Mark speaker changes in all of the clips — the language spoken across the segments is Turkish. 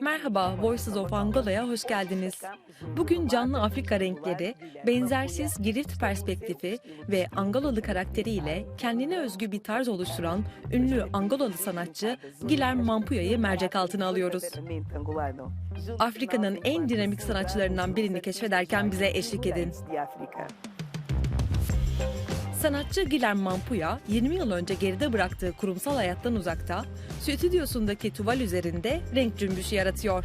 Speaker 1: Merhaba, Voices of Angola'ya hoş geldiniz. Bugün canlı Afrika renkleri, benzersiz girift perspektifi ve Angolalı karakteriyle kendine özgü bir tarz oluşturan ünlü Angolalı sanatçı Guilherme Mampuya'yı mercek altına alıyoruz. Afrika'nın en dinamik sanatçılarından birini keşfederken bize eşlik edin. Sanatçı Guilherme Mampuya 20 yıl önce geride bıraktığı kurumsal hayattan uzakta, stüdyosundaki tuval üzerinde renk cümbüşü yaratıyor.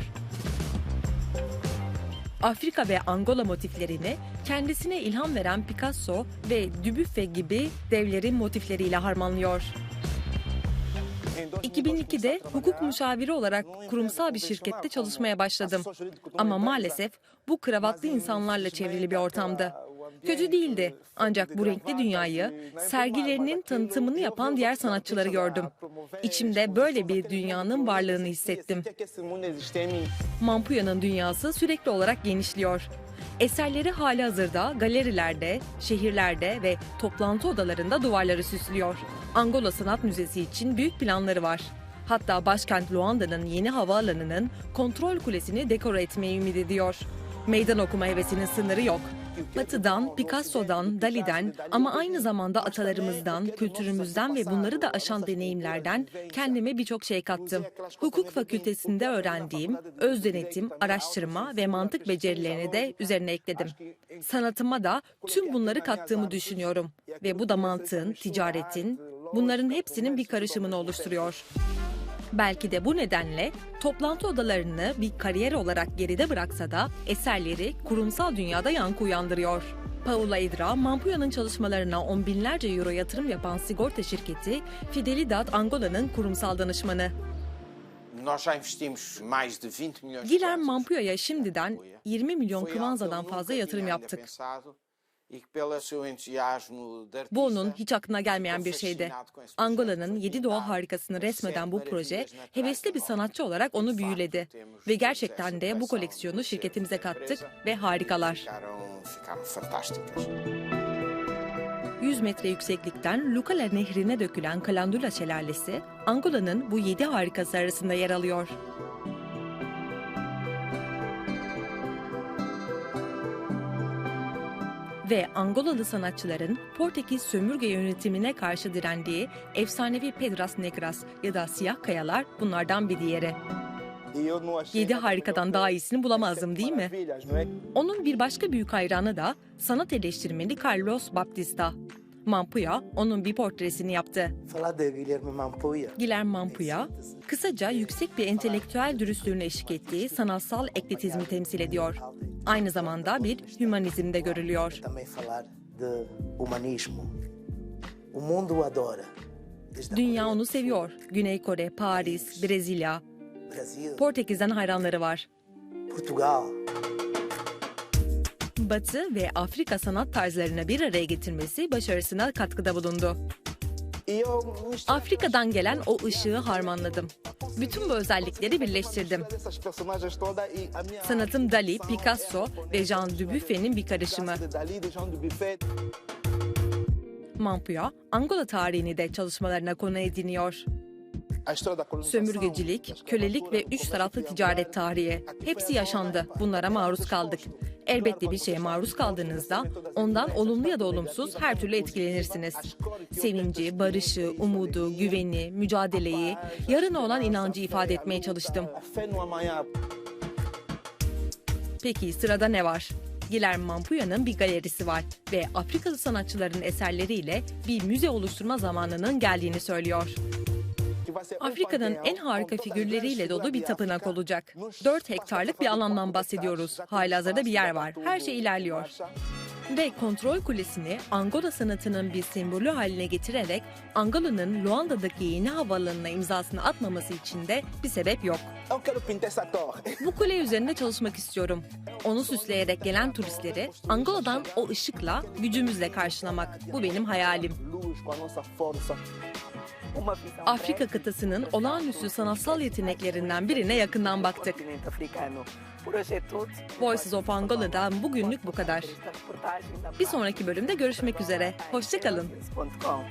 Speaker 1: Afrika ve Angola motiflerini kendisine ilham veren Picasso ve Dubuffet gibi devlerin motifleriyle harmanlıyor. 2002'de hukuk müşaviri olarak kurumsal bir şirkette çalışmaya başladım. Ama maalesef bu kravatlı insanlarla çevrili bir ortamdı. Kötü değildi. Ancak bu renkli dünyayı, sergilerinin tanıtımını yapan diğer sanatçıları gördüm. İçimde böyle bir dünyanın varlığını hissettim. Mampuya'nın dünyası sürekli olarak genişliyor. Eserleri hali hazırda galerilerde, şehirlerde ve toplantı odalarında duvarları süslüyor. Angola Sanat Müzesi için büyük planları var. Hatta başkent Luanda'nın yeni havaalanının kontrol kulesini dekore etmeyi ümit ediyor. Meydan okuma hevesinin sınırı yok. Batı'dan, Picasso'dan, Dali'den ama aynı zamanda atalarımızdan, kültürümüzden ve bunları da aşan deneyimlerden kendime birçok şey kattım. Hukuk fakültesinde öğrendiğim öz denetim, araştırma ve mantık becerilerini de üzerine ekledim. Sanatıma da tüm bunları kattığımı düşünüyorum ve bu da mantığın, ticaretin, bunların hepsinin bir karışımını oluşturuyor. Belki de bu nedenle toplantı odalarını bir kariyer olarak geride bıraksa da eserleri kurumsal dünyada yankı uyandırıyor. Paula Idra, Mampuya'nın çalışmalarına on binlerce euro yatırım yapan sigorta şirketi Fidelidad Angola'nın kurumsal danışmanı.
Speaker 2: Nós já investimos mais de 20 milhões de
Speaker 1: Guilherme
Speaker 2: kwanzas
Speaker 1: Mampuya'ya şimdiden 20 milyon kıvanzadan fazla yatırım yaptık.
Speaker 2: E que pelo seu entusiasmo de
Speaker 1: Bu
Speaker 2: artista,
Speaker 1: onun hiç aklına gelmeyen bir şeydi. Angola'nın yedi doğal harikasını resmeden bu proje hevesli bir sanatçı olarak onu büyüledi. Ve gerçekten de bu koleksiyonu şirketimize kattık ve harikalar.
Speaker 2: Ficaram, ficaram fantásticas.
Speaker 1: 100 metre yükseklikten Lukala Nehri'ne dökülen Kalandula Şelalesi, Angola'nın bu yedi harikası arasında yer alıyor. Ve Angolalı sanatçıların Portekiz sömürge yönetimine karşı direndiği efsanevi Pedras Negras ya da Siyah Kayalar bunlardan bir diğeri.
Speaker 3: Yedi harikadan daha iyisini bulamazdım değil mi?
Speaker 1: Onun bir başka büyük hayranı da sanat eleştirmeni Carlos Baptista. Mampuya onun bir portresini yaptı. Guilherme Mampuya, kısaca yüksek bir entelektüel dürüstlüğüne eşlik ettiği sanatsal ekletizmi temsil ediyor. Aynı zamanda bir hümanizmde görülüyor. Dünya onu seviyor. Güney Kore, Paris, Brezilya, Portekiz'den hayranları var.
Speaker 3: Portugal.
Speaker 1: Batı ve Afrika sanat tarzlarını bir araya getirmesi başarısına katkıda bulundu. Afrika'dan gelen o ışığı harmanladım. Bütün bu özellikleri birleştirdim. Sanatım Dali, Picasso ve Jean Dubuffet'in bir karışımı. Mampuya, Angola tarihini de çalışmalarına konu ediniyor. Sömürgecilik, kölelik ve üç taraflı ticaret tarihi. Hepsi yaşandı. Bunlara maruz kaldık. Elbette bir şeye maruz kaldığınızda ondan olumlu ya da olumsuz her türlü etkilenirsiniz. Sevinci, barışı, umudu, güveni, mücadeleyi, yarına olan inancı ifade etmeye çalıştım. Peki sırada ne var? Guilherme Mampuya'nın bir galerisi var ve Afrikalı sanatçıların eserleriyle bir müze oluşturma zamanının geldiğini söylüyor. Afrika'nın en harika figürleriyle dolu bir tapınak olacak. 4 hektarlık bir alandan bahsediyoruz. Halihazırda bir yer var. Her şey ilerliyor. Ve kontrol kulesini Angola sanatının bir sembolü haline getirerek Angola'nın Luanda'daki yeni havaalanına imzasını atmaması için de bir sebep yok. Bu kule üzerinde çalışmak istiyorum. Onu süsleyerek gelen turistleri Angola'dan o ışıkla, gücümüzle karşılamak. Bu benim hayalim. Afrika kıtasının olağanüstü sanatsal yeteneklerinden birine yakından baktık. Voices of Angola'dan bugünlük bu kadar. Bir sonraki bölümde görüşmek üzere. Hoşçakalın.
Speaker 3: Hoşçakalın.